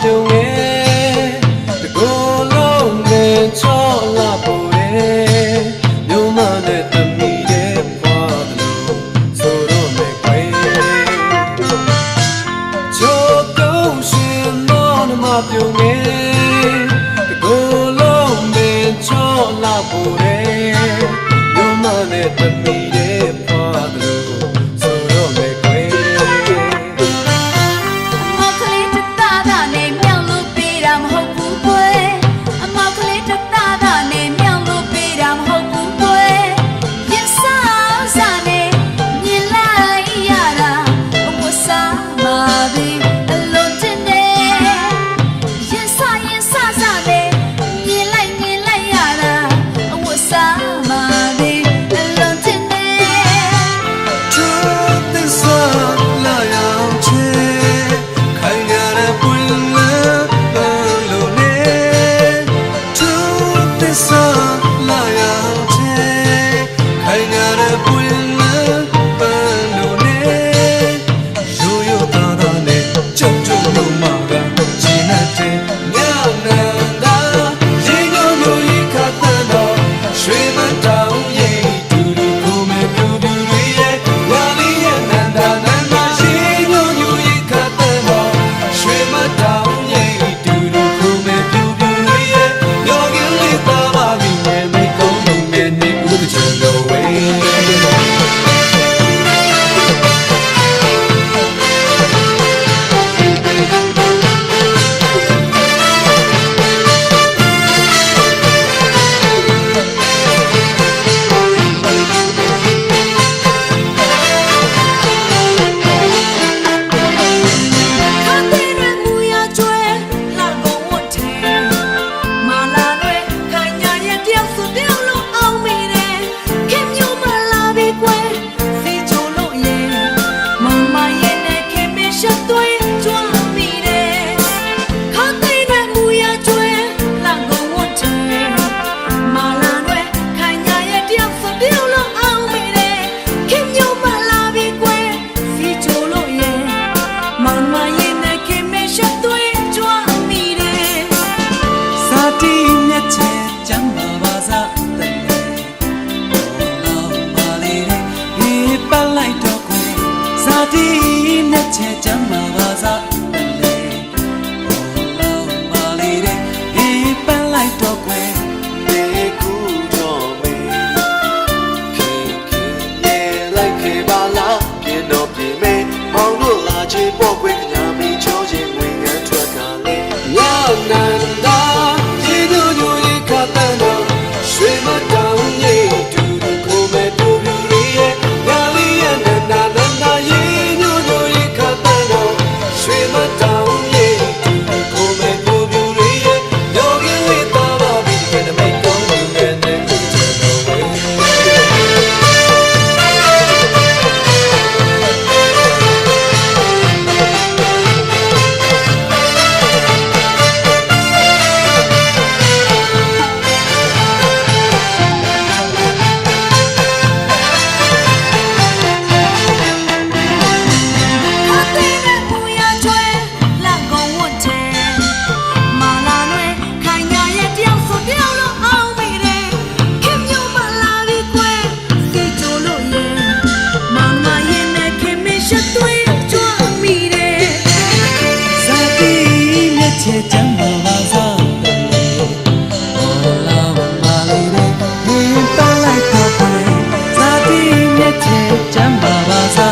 ပြုံးငယ်တကူလုံးနဲ့ချောလာပို့တယ်မြို့မနဲ့တမီရဲ့ပွားလို့ဆိုတော့မဲ့ခွေချိုးတုံးရှင်မောင်မပြုံးငယ်တကူလုံးနဲ့ချောလာပို့တယ်မြို့မနဲ့တမီ ဒီနဲ့ချဲချမ်းမှာပါစား Jamba Baza